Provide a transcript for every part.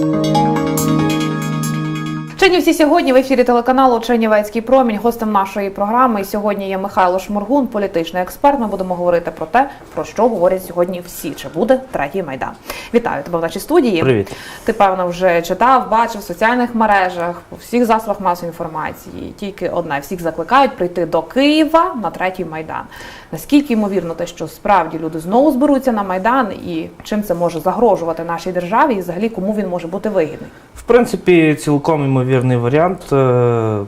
Thank you. Чернівці сьогодні в ефірі телеканалу Чернівецький промінь. Гостем нашої програми сьогодні є Михайло Шморгун, політичний експерт. Ми будемо говорити про те, про що говорять сьогодні всі. Чи буде третій майдан? Вітаю тебе в нашій студії. Привіт. Ти певно вже читав, бачив в соціальних мережах, по всіх засобах масової інформації. Тільки одне всіх закликають прийти до Києва на третій майдан. Наскільки ймовірно те, що справді люди знову зберуться на майдан, і чим це може загрожувати нашій державі, і взагалі кому він може бути вигідний? В принципі, цілком ймовірний варіант. Е,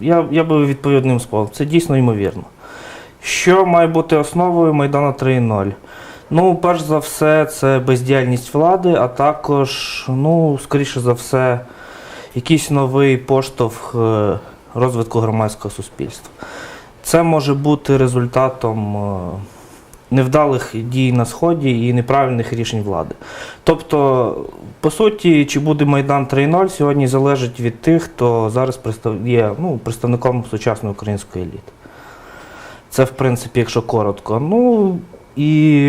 Я, я би відповів одним. Це дійсно ймовірно. Що має бути основою Майдану 3.0? Ну, перш за все, це бездіяльність влади, а також, ну, скоріше за все, якийсь новий поштовх е, розвитку громадського суспільства. Це може бути результатом е, невдалих дій на Сході і неправильних рішень влади. Тобто, по суті, чи буде Майдан 3.0 сьогодні залежить від тих, хто зараз є ну, представником сучасної української еліти. Це, в принципі, якщо коротко. Ну і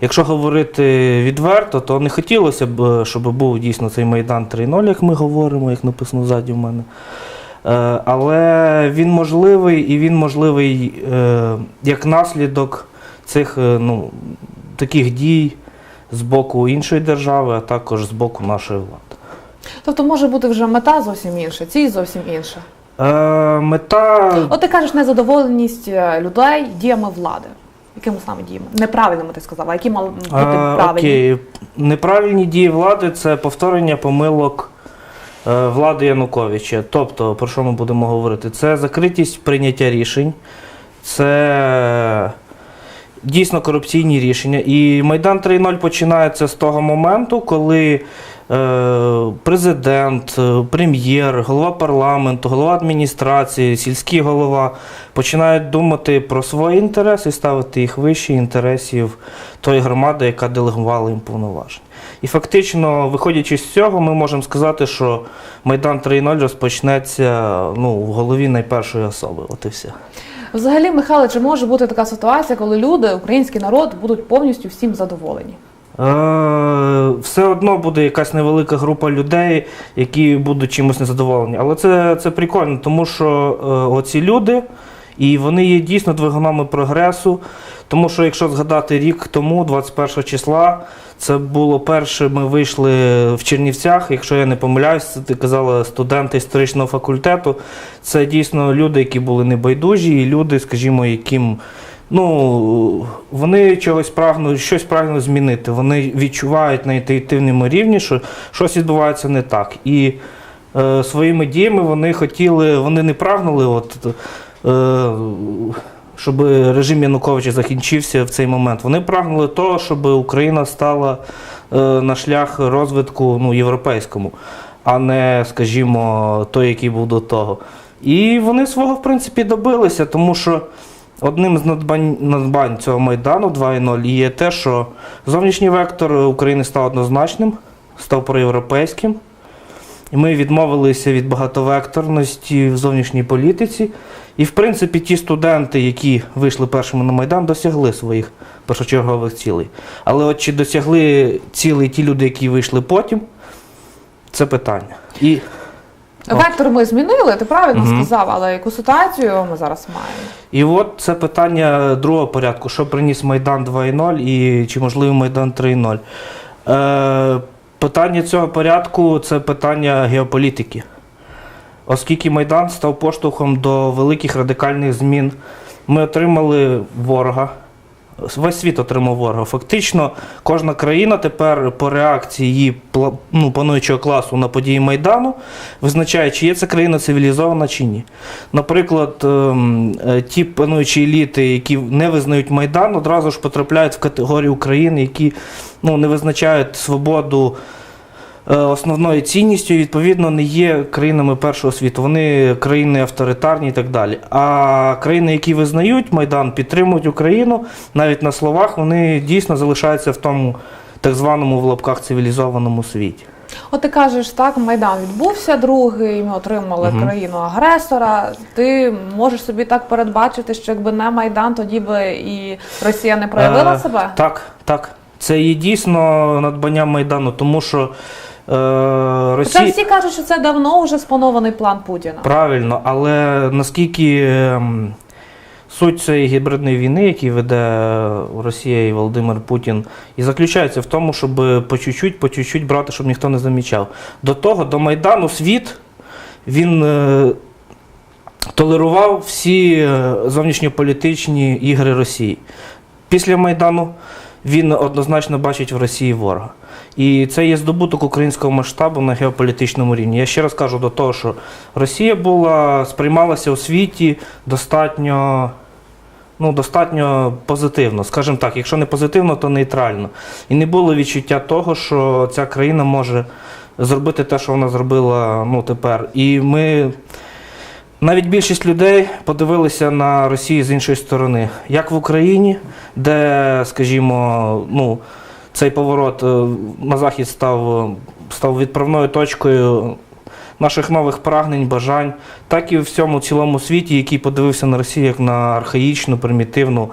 якщо говорити відверто, то не хотілося б, щоб був дійсно цей Майдан 3.0, як ми говоримо, як написано ззаді в мене. Е, Але він можливий і він можливий е, як наслідок цих е, ну, таких дій з боку іншої держави, а також з боку нашої влади. Тобто може бути вже мета зовсім інша, ціль зовсім інша. Е, Мета От ти кажеш незадоволеність е, людей діями влади. Якими саме діями? Неправильними ти сказав, а які мали бути правильні? Окей. Неправильні дії влади це повторення помилок е, влади Януковича. Тобто, про що ми будемо говорити? Це закритість прийняття рішень, це дійсно корупційні рішення. І Майдан 3.0 починається з того моменту, коли е, президент, е, прем'єр, голова парламенту, голова адміністрації, сільський голова починають думати про свої інтереси і ставити їх вище інтересів тої громади, яка делегувала їм повноваження. І фактично, виходячи з цього, ми можемо сказати, що Майдан 3.0 розпочнеться ну, в голові найпершої особи. От і все. Взагалі, Михайло, чи може бути така ситуація, коли люди, український народ, будуть повністю всім задоволені? Е, все одно буде якась невелика група людей, які будуть чимось незадоволені. Але це, це прикольно, тому що е, оці люди, і вони є дійсно двигунами прогресу. Тому що, якщо згадати рік тому, 21 числа, це було перше, ми вийшли в Чернівцях, якщо я не помиляюсь, ти казала студенти історичного факультету. Це дійсно люди, які були небайдужі, і люди, скажімо, яким ну, вони чогось прагнуть, щось прагнуть змінити. Вони відчувають на інтуїтивному рівні, що щось відбувається не так. І е, своїми діями вони хотіли, вони не прагнули, от, щоб режим Януковича закінчився в цей момент. Вони прагнули того, щоб Україна стала е, на шлях розвитку ну, європейському, а не, скажімо, той, який був до того. І вони свого, в принципі, добилися, тому що. Одним з надбань, надбань цього майдану 2.0 є те, що зовнішній вектор України став однозначним, став проєвропейським. І ми відмовилися від багатовекторності в зовнішній політиці. І, в принципі, ті студенти, які вийшли першими на Майдан, досягли своїх першочергових цілей. Але от чи досягли цілей ті люди, які вийшли потім, це питання. І Вектор ми змінили, ти правильно Мгм. сказав, але яку ситуацію ми зараз маємо? І от це питання другого порядку, що приніс Майдан 2.0 і чи можливий Майдан 3.0. Е, питання цього порядку це питання геополітики. Оскільки Майдан став поштовхом до великих радикальних змін, ми отримали ворога. Весь світ отримав ворога. Фактично, кожна країна тепер по реакції її ну, пануючого класу на події Майдану визначає, чи є ця країна цивілізована чи ні. Наприклад, ем, е, ті пануючі еліти, які не визнають Майдан, одразу ж потрапляють в категорію країн, які ну, не визначають свободу основною цінністю, і, відповідно, не є країнами першого світу. Вони країни авторитарні і так далі. А країни, які визнають Майдан, підтримують Україну, навіть на словах, вони дійсно залишаються в тому так званому в лапках цивілізованому світі. От ти кажеш, так, Майдан відбувся другий, ми отримали Мгм. країну агресора. Ти можеш собі так передбачити, що якби не Майдан, тоді би і Росія не проявила Е, себе? Так, так. Це є дійсно надбання Майдану, тому що е, Хоча всі кажуть, що це давно вже спланований план Путіна. Правильно, але наскільки ем, суть цієї гібридної війни, яку веде Росія і Володимир Путін, і заключається в тому, щоб по чуть-чуть, по чуть-чуть брати, щоб ніхто не замічав. До того, до Майдану світ він е, толерував всі е, зовнішньополітичні ігри Росії. Після Майдану він однозначно бачить в Росії ворога. І це є здобуток українського масштабу на геополітичному рівні. Я ще раз кажу до того, що Росія була, сприймалася у світі достатньо, ну, достатньо позитивно. Скажімо так, якщо не позитивно, то нейтрально. І не було відчуття того, що ця країна може зробити те, що вона зробила ну, тепер. І ми. Навіть більшість людей подивилися на Росію з іншої сторони, як в Україні, де, скажімо, ну, цей поворот е, на захід став, став відправною точкою наших нових прагнень, бажань, так і в всьому цілому світі, який подивився на Росію як на архаїчну, примітивну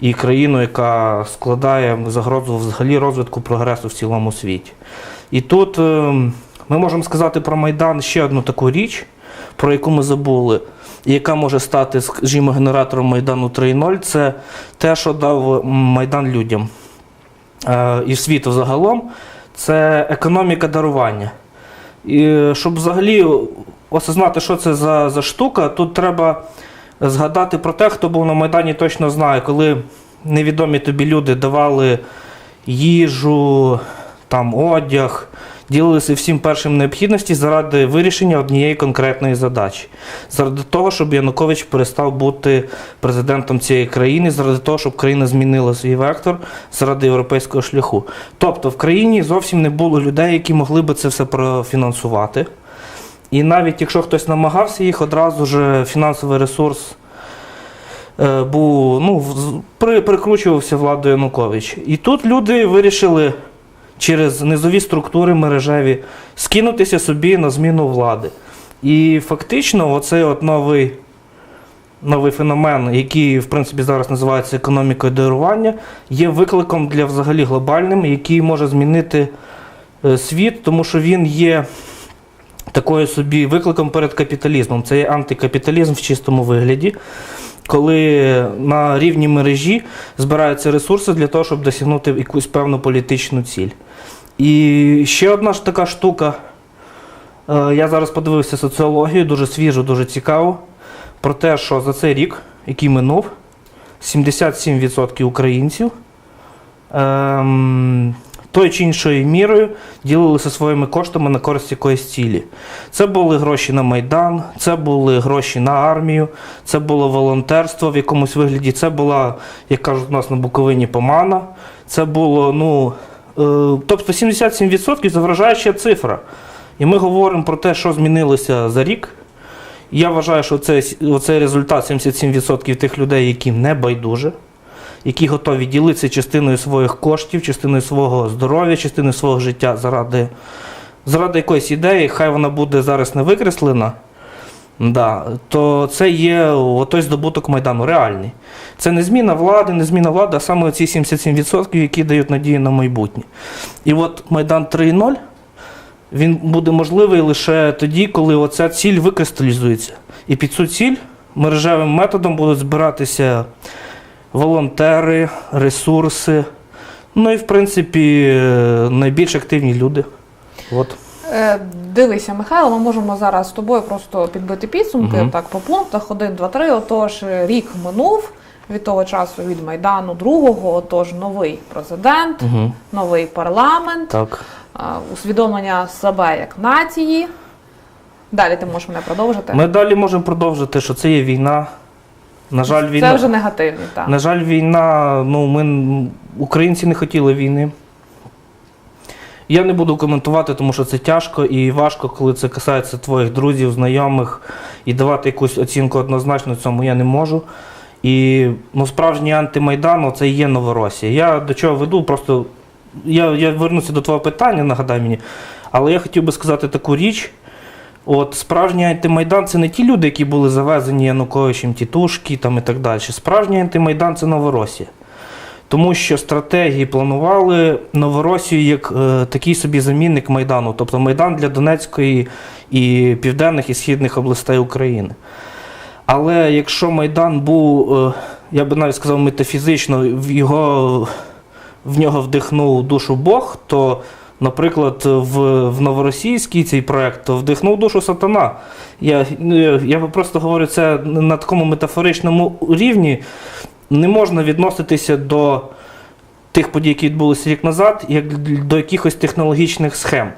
і країну, яка складає загрозу взагалі розвитку прогресу в цілому світі. І тут е, ми можемо сказати про Майдан ще одну таку річ, про яку ми забули, і яка може стати, скажімо, генератором Майдану 3.0, це те, що дав Майдан людям е, і світу загалом, це економіка дарування. І е, щоб взагалі осознати, що це за, за штука, тут треба згадати про те, хто був на Майдані, точно знає, коли невідомі тобі люди давали їжу, там, одяг, ділилися всім першим необхідності заради вирішення однієї конкретної задачі. Заради того, щоб Янукович перестав бути президентом цієї країни, заради того, щоб країна змінила свій вектор, заради європейського шляху. Тобто в країні зовсім не було людей, які могли би це все профінансувати. І навіть якщо хтось намагався їх, одразу ж фінансовий ресурс е, був, ну, прикручувався владою Янукович. І тут люди вирішили через низові структури мережеві скинутися собі на зміну влади. І фактично, оцей от новий, новий феномен, який в принципі зараз називається економікою дарування, є викликом для взагалі глобальним, який може змінити е, світ, тому що він є такою собі викликом перед капіталізмом. Це є антикапіталізм в чистому вигляді, коли на рівні мережі збираються ресурси для того, щоб досягнути якусь певну політичну ціль. І ще одна ж така штука. Е, Я зараз подивився соціологію, дуже свіжу, дуже цікаво. Про те, що за цей рік, який минув, 77% українців ем, тою чи іншою мірою ділилися своїми коштами на користь якоїсь цілі. Це були гроші на Майдан, це були гроші на армію, це було волонтерство в якомусь вигляді, це була, як кажуть у нас на Буковині, помана. Це було, ну, е, тобто 77% це вражаюча цифра. І ми говоримо про те, що змінилося за рік. Я вважаю, що це, оцей результат 77% тих людей, яким не байдуже, які готові ділитися частиною своїх коштів, частиною свого здоров'я, частиною свого життя заради, заради якоїсь ідеї, хай вона буде зараз не викреслена. Да, то це є той здобуток Майдану реальний. Це не зміна влади, не зміна влади, а саме ці 77%, які дають надію на майбутнє. І от Майдан 3.0 він буде можливий лише тоді, коли оця ціль викристалізується. І під цю ціль мережевим методом будуть збиратися волонтери, ресурси, ну і в принципі найбільш активні люди. От. Е, Дивися, Михайло, ми можемо зараз з тобою просто підбити підсумки Мгм. так по пунктах 1, 2, 3. Отож, рік минув від того часу від Майдану другого, отож новий президент, Угу. новий парламент, Так. е, усвідомлення себе як нації. Далі ти можеш мене продовжити. Ми далі можемо продовжити, що це є війна. На жаль, війна. Це вже негативний, так. На жаль, війна, ну ми українці не хотіли війни. Я не буду коментувати, тому що це тяжко і важко, коли це касається твоїх друзів, знайомих, і давати якусь оцінку однозначно цьому я не можу. І ну, справжній антимайдан це і є Новоросія. Я до чого веду, просто я, я вернуся до твого питання, нагадай мені, але я хотів би сказати таку річ. От справжній антимайдан це не ті люди, які були завезені Януковичем, тітушки там і так далі. Справжній антимайдан це Новоросія. Тому що стратегії планували Новоросію як е, такий собі замінник Майдану, тобто Майдан для Донецької і південних і східних областей України. Але якщо Майдан був, е, я би навіть сказав, метафізично, в його в нього вдихнув душу Бог, то, наприклад, в, в новоросійській цей проект вдихнув душу сатана. Ну, я, я просто говорю це на такому метафоричному рівні. Не можна відноситися до тих подій, які відбулися рік назад, як до якихось технологічних схем.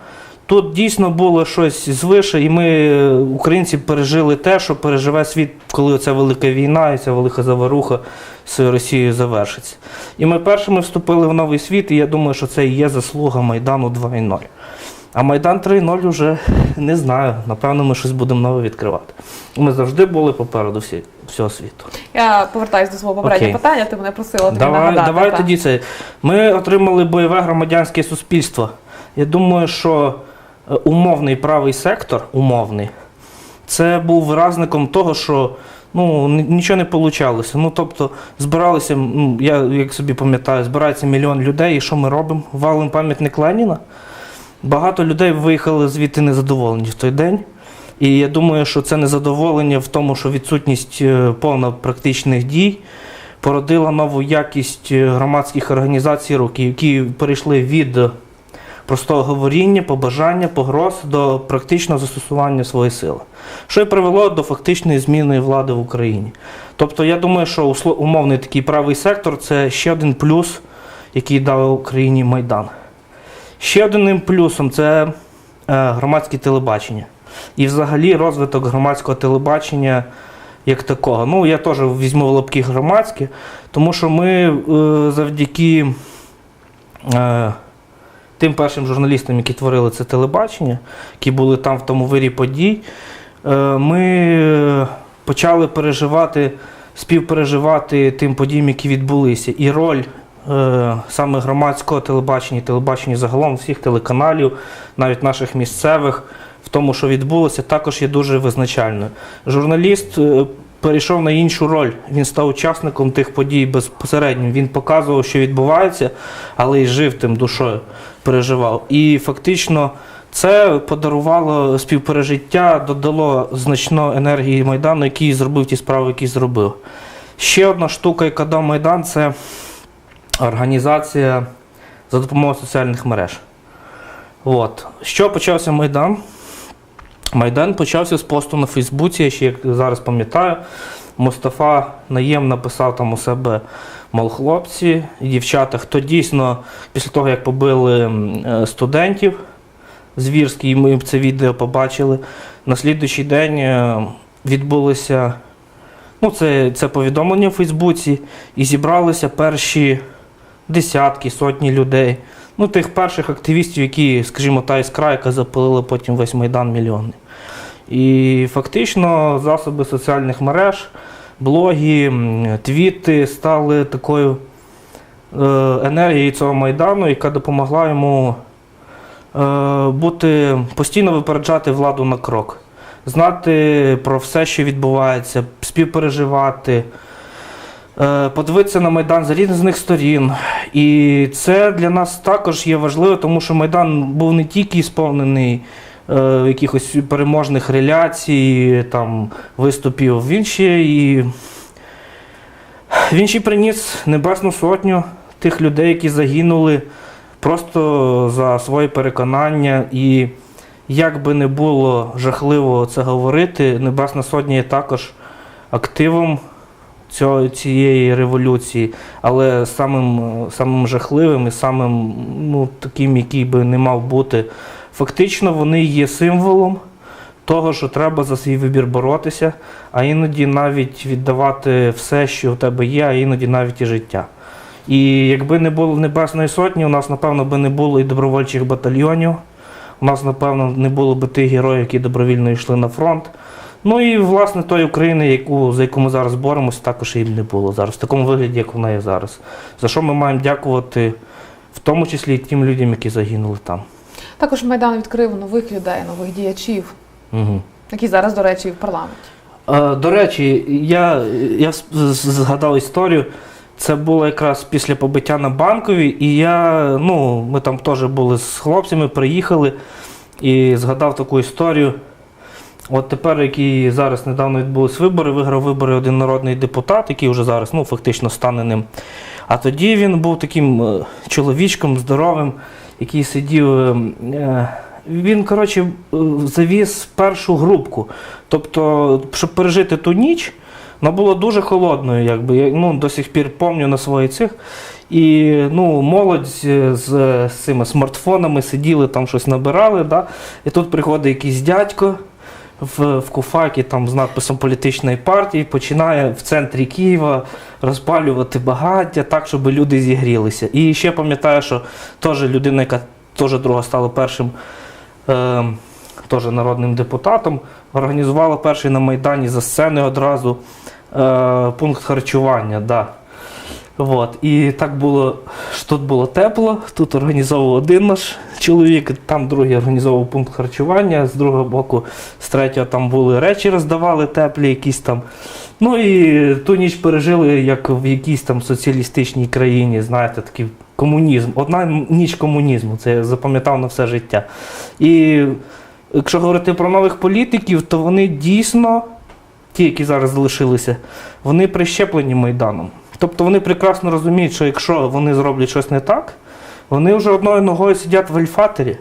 Тут дійсно було щось звише, і ми, е, українці, пережили те, що переживе світ, коли ця велика війна і ця велика заваруха з Росією завершиться. І ми першими вступили в новий світ, і я думаю, що це і є заслуга Майдану 2.0. А Майдан 3.0 вже не знаю. Напевно, ми щось будемо нове відкривати. Ми завжди були попереду всі, всього світу. Я повертаюся до свого попереднього Окей. питання. Ти мене просила тобі Давай, нагадати. давай так. тоді це. Ми отримали бойове громадянське суспільство. Я думаю, що умовний правий сектор, умовний, це був виразником того, що ну, нічого не получалося. Ну, тобто, збиралися, ну, я як собі пам'ятаю, збирається мільйон людей, і що ми робимо? Валимо пам'ятник Леніна. Багато людей виїхали звідти незадоволені в той день. І я думаю, що це незадоволення в тому, що відсутність е, повна практичних дій породила нову якість е, громадських організацій рук, які перейшли від е, простого говоріння, побажання, погроз до практичного застосування своєї сили, що і привело до фактичної зміни влади в Україні. Тобто, я думаю, що умовний такий правий сектор це ще один плюс, який дав Україні Майдан. Ще одним плюсом це е, громадське телебачення. І взагалі розвиток громадського телебачення як такого. Ну, я теж візьму в лапки громадське, тому що ми е, завдяки е, тим першим журналістам, які творили це телебачення, які були там в тому вирі подій, е, ми почали переживати, співпереживати тим подіям, які відбулися. І роль е, саме громадського телебачення, телебачення загалом всіх телеканалів, навіть наших місцевих, в тому, що відбулося, також є дуже визначальною. Журналіст е, перейшов на іншу роль. Він став учасником тих подій безпосередньо. Він показував, що відбувається, але й жив тим душою, переживав. І фактично це подарувало співпережиття, додало значно енергії Майдану, який зробив ті справи, які зробив. Ще одна штука, яка дав Майдан, це організація за допомогою соціальних мереж. От. Що почався Майдан? Майдан почався з посту на Фейсбуці, я ще як зараз пам'ятаю. Мустафа Наєм написав там у себе, мол, хлопці і дівчата, хто дійсно після того, як побили е, студентів звірські, і ми це відео побачили, на слідуючий день е, відбулося ну, це, це повідомлення в Фейсбуці, і зібралися перші десятки, сотні людей. Ну, тих перших активістів, які, скажімо, та іскра, яка запалила потім весь Майдан мільйонний. І фактично засоби соціальних мереж, блоги, твіти стали такою е, енергією цього Майдану, яка допомогла йому е, бути постійно випереджати владу на крок, знати про все, що відбувається, співпереживати. Е, Подивитися на Майдан з різних сторін. І це для нас також є важливо, тому що Майдан був не тільки сповнений е, якихось переможних реляцій, там, виступів, він ще і він ще приніс Небесну Сотню тих людей, які загинули просто за своє переконання. І як би не було жахливо це говорити, Небесна Сотня є також активом цього, цієї революції, але самим, самим жахливим і самим ну, таким, який би не мав бути. Фактично вони є символом того, що треба за свій вибір боротися, а іноді навіть віддавати все, що в тебе є, а іноді навіть і життя. І якби не було Небесної Сотні, у нас, напевно, би не було і добровольчих батальйонів. У нас, напевно, не було б тих героїв, які добровільно йшли на фронт. Ну і власне тої України, яку, за яку ми зараз боремося, також і не було зараз, в такому вигляді, як вона є зараз. За що ми маємо дякувати, в тому числі і тим людям, які загинули там. Також Майдан відкрив нових людей, нових діячів, Угу. які зараз, до речі, і в парламенті. Е, До речі, я, я згадав історію. Це було якраз після побиття на банковій, і я, ну, ми там теж були з хлопцями, приїхали і згадав таку історію. От тепер, які зараз недавно відбулись вибори, виграв вибори один народний депутат, який вже зараз ну, фактично стане ним. А тоді він був таким е, чоловічком здоровим, який сидів. е, е, Він, коротше, завіз першу групку. Тобто, щоб пережити ту ніч, вона була дуже холодною, якби. Я ну, до сих пір пам'ятаю на своїх цих. І ну, молодь з, з цими смартфонами сиділи, там щось набирали. Да? І тут приходить якийсь дядько в, в куфакі там, з надписом політичної партії, починає в центрі Києва розпалювати багаття так, щоб люди зігрілися. І ще пам'ятаю, що теж людина, яка теж друга стала першим е, теж народним депутатом, організувала перший на Майдані за сценою одразу е, пункт харчування. Да. От. І так було, що тут було тепло, тут організовував один наш чоловік, там другий організовував пункт харчування, з другого боку, з третього там були речі, роздавали теплі, якісь там. Ну і ту ніч пережили, як в якійсь там соціалістичній країні, знаєте, такий комунізм. Одна ніч комунізму, це я запам'ятав на все життя. І якщо говорити про нових політиків, то вони дійсно, ті, які зараз залишилися, вони прищеплені Майданом. Тобто вони прекрасно розуміють, що якщо вони зроблять щось не так, вони вже одною ногою сидять в альфатері.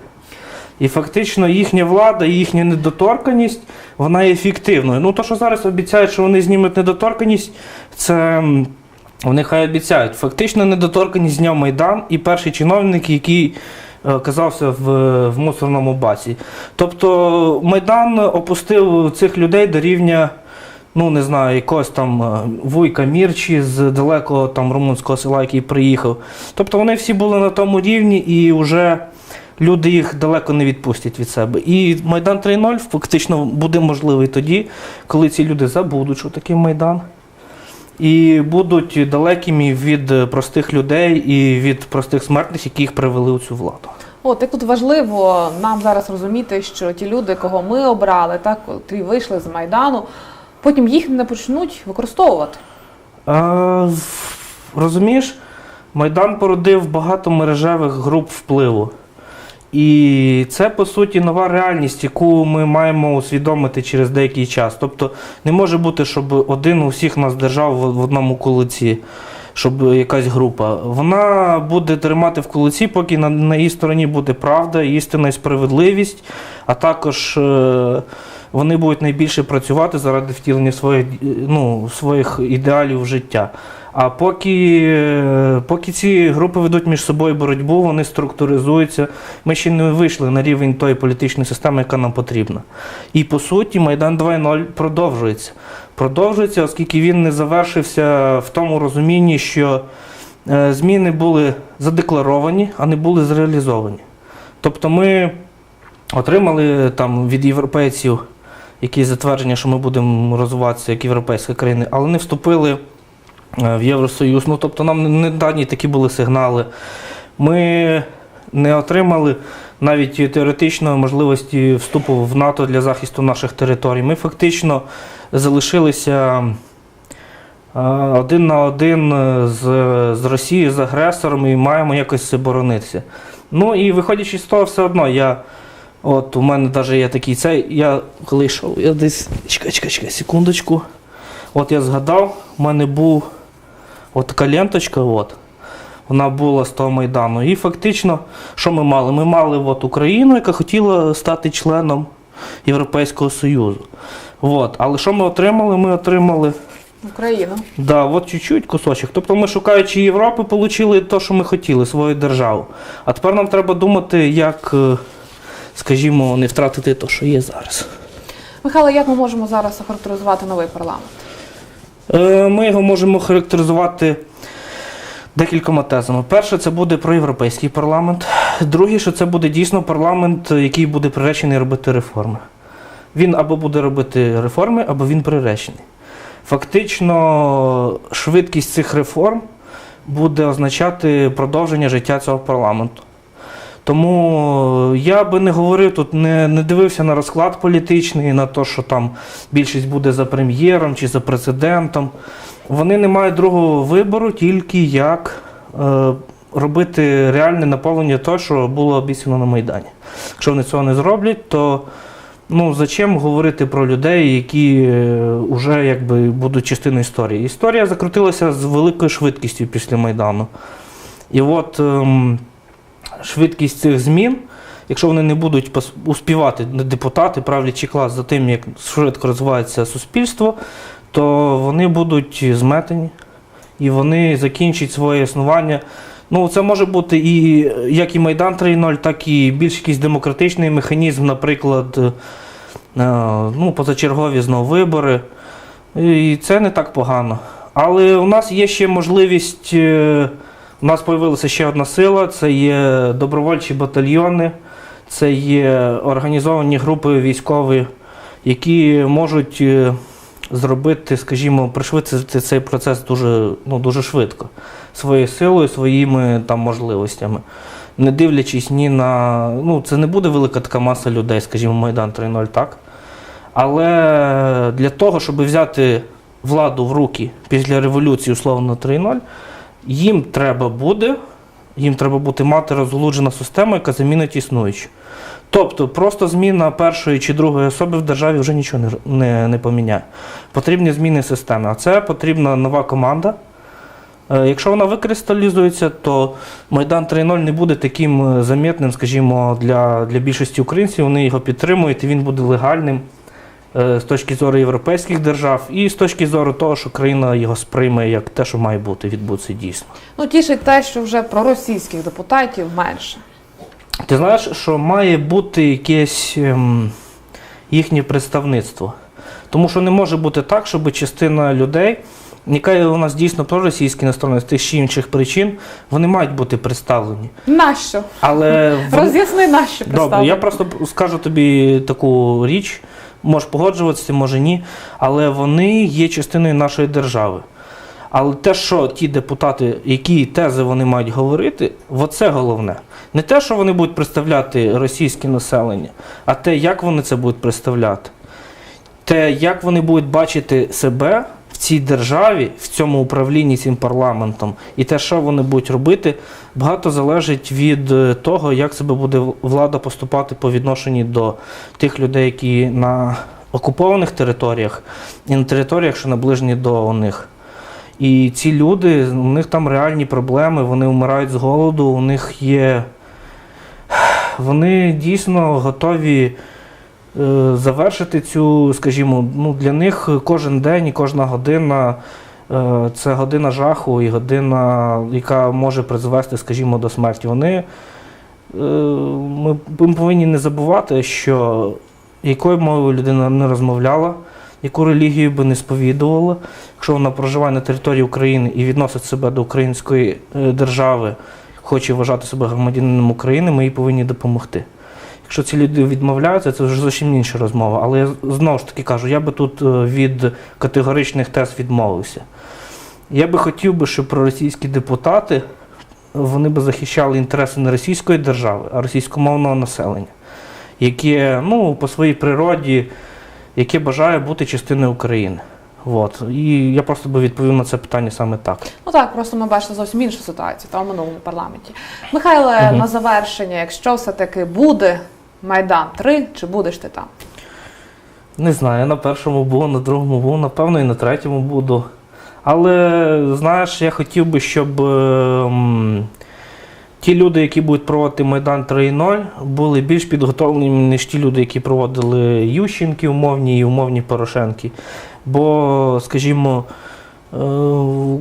І фактично їхня влада і їхня недоторканість, вона є ефективною. Ну, то, що зараз обіцяють, що вони знімуть недоторканість, це вони хай обіцяють. Фактично недоторканість зняв Майдан і перший чиновник, який е, оказався в, в мусорному баці. Тобто Майдан опустив цих людей до рівня ну не знаю, якогось там е, вуйка Мірчі з далекого там румунського села, який приїхав. Тобто вони всі були на тому рівні і вже люди їх далеко не відпустять від себе. І Майдан 3.0 фактично буде можливий тоді, коли ці люди забудуть, що таке Майдан. І будуть далекими від простих людей і від простих смертних, які їх привели у цю владу. От як тут важливо нам зараз розуміти, що ті люди, кого ми обрали, так ті вийшли з майдану, потім їх не почнуть використовувати. А, розумієш, Майдан породив багато мережевих груп впливу. І це, по суті, нова реальність, яку ми маємо усвідомити через деякий час. Тобто не може бути, щоб один усіх нас держав в одному кулаці, щоб якась група. Вона буде тримати в кулаці, поки на, на її стороні буде правда, істина і справедливість, а також е, вони будуть найбільше працювати заради втілення своїх, е, ну, своїх ідеалів життя. А поки, е, поки ці групи ведуть між собою боротьбу, вони структуризуються. Ми ще не вийшли на рівень тої політичної системи, яка нам потрібна. І по суті, Майдан 2.0 продовжується. Продовжується, оскільки він не завершився в тому розумінні, що е, зміни були задекларовані, а не були зреалізовані. Тобто ми отримали там від європейців якісь затвердження, що ми будемо розвиватися як європейська країна, але не вступили е, в Євросоюз. Ну, тобто нам не дані такі були сигнали. Ми не отримали навіть теоретичної можливості вступу в НАТО для захисту наших територій. Ми фактично залишилися е, один на один з, з Росією, з агресором і маємо якось боронитися. Ну і виходячи з того, все одно я. От у мене навіть є такий цей. Я коли йшов, я десь. Чекай, чекай, чекай, секундочку. От я згадав, у мене був от така ленточка, от. Вона була з того Майдану. І фактично, що ми мали? Ми мали от Україну, яка хотіла стати членом Європейського Союзу. От. Але що ми отримали? Ми отримали Україну. Да, от чуть-чуть кусочок. Тобто ми, шукаючи Європи, отримали те, що ми хотіли, свою державу. А тепер нам треба думати, як, е, скажімо, не втратити те, що є зараз. Михайло, як ми можемо зараз охарактеризувати новий парламент? Е, Ми його можемо характеризувати декількома тезами. Перше, це буде проєвропейський парламент. Друге, що це буде дійсно парламент, який буде приречений робити реформи. Він або буде робити реформи, або він приречений. Фактично, швидкість цих реформ буде означати продовження життя цього парламенту. Тому я би не говорив тут, не, не дивився на розклад політичний, на те, що там більшість буде за прем'єром чи за президентом. Вони не мають другого вибору, тільки як е, робити реальне наповнення того, що було обіцяно на Майдані. Якщо вони цього не зроблять, то ну, зачем говорити про людей, які вже якби будуть частиною історії? Історія закрутилася з великою швидкістю після Майдану. І от ем, швидкість цих змін, якщо вони не будуть успівати депутати, правлячий клас за тим, як швидко розвивається суспільство, то вони будуть зметені і вони закінчать своє існування. Ну, це може бути і як і Майдан 3.0, так і більш якийсь демократичний механізм, наприклад, е, ну, позачергові знову вибори. І це не так погано. Але у нас є ще можливість. У нас з'явилася ще одна сила: це є добровольчі батальйони, це є організовані групи військові, які можуть е, зробити, скажімо, пришвидшити цей процес дуже, ну, дуже швидко, своєю силою, своїми там можливостями. Не дивлячись ні на. Ну, це не буде велика така маса людей, скажімо, Майдан 3.0, так? Але для того, щоб взяти владу в руки після революції, условно 3.0, їм треба буде, їм треба бути мати розголуджена система, яка замінить існуючу. Тобто просто зміна першої чи другої особи в державі вже нічого не, не, не поміняє. Потрібні зміни системи. А це потрібна нова команда. Е, Якщо вона викристалізується, то Майдан 3.0 не буде таким е, замітним, скажімо, для, для більшості українців. Вони його підтримують, і він буде легальним з точки зору європейських держав і з точки зору того, що країна його сприйме як те, що має бути, відбудеться дійсно. Ну, тішить те, що вже проросійських депутатів менше. Ти знаєш, що має бути якесь ем, їхнє представництво. Тому що не може бути так, щоб частина людей, яка у нас дійсно проросійські настроєні з тих чи інших причин, вони мають бути представлені. Нащо? Але вони- Роз'ясни, нащо Добре, я просто скажу тобі таку річ, можеш погоджуватися, може ні, але вони є частиною нашої держави. Але те, що ті депутати, які тези вони мають говорити, оце головне. Не те, що вони будуть представляти російське населення, а те, як вони це будуть представляти. Те, як вони будуть бачити себе в цій державі, в цьому управлінні цим парламентом, і те, що вони будуть робити, багато залежить від е, того, як себе буде влада поступати по відношенню до тих людей, які на окупованих територіях і на територіях, що наближені до них. І ці люди, у них там реальні проблеми, вони вмирають з голоду, у них є. Вони дійсно готові завершити цю, скажімо, ну, для них кожен день і кожна година е, це година жаху і година, яка може призвести, скажімо, до смерті. Вони, е, ми, повинні не забувати, що якою мовою людина не розмовляла, яку релігію би не сповідувала, якщо вона проживає на території України і відносить себе до української е, держави, хоче вважати себе громадянином України, ми їй повинні допомогти. Якщо ці люди відмовляються, це вже зовсім інша розмова. Але я знову ж таки кажу, я би тут е, від категоричних тез відмовився. Я би хотів би, щоб проросійські депутати вони би захищали інтереси не російської держави, а російськомовного населення, яке ну, по своїй природі, яке бажає бути частиною України. От. І я просто би відповів на це питання саме так. Ну так, просто ми бачили зовсім іншу ситуацію та в минулому парламенті. Михайле, Мгм. на завершення, якщо все-таки буде Майдан 3, чи будеш ти там? Не знаю, на першому був, на другому був, напевно, і на третьому буду. Але знаєш, я хотів би, щоб ем, ті люди, які будуть проводити Майдан 3.0, були більш підготовлені, ніж ті люди, які проводили Ющенки умовні і умовні Порошенки. Бо, скажімо, е,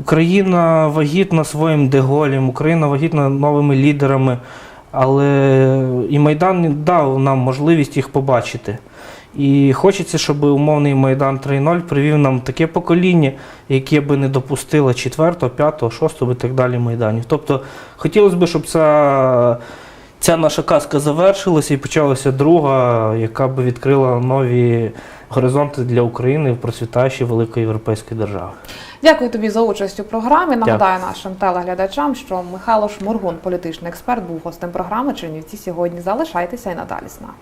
Україна вагітна своїм Деголем, Україна вагітна новими лідерами, але і Майдан дав нам можливість їх побачити. І хочеться, щоб умовний Майдан 3.0 привів нам таке покоління, яке би не допустило 4, 5, 6 і так далі майданів. Тобто хотілося б, щоб ця, ця наша казка завершилася і почалася друга, яка би відкрила нові горизонти для України в процвітаючій великої європейської держави. Дякую тобі за участь у програмі. Нагадаю нашим телеглядачам, що Михайло Шмургун, політичний експерт, був гостем програми Чернівці сьогодні. Залишайтеся і надалі з нами.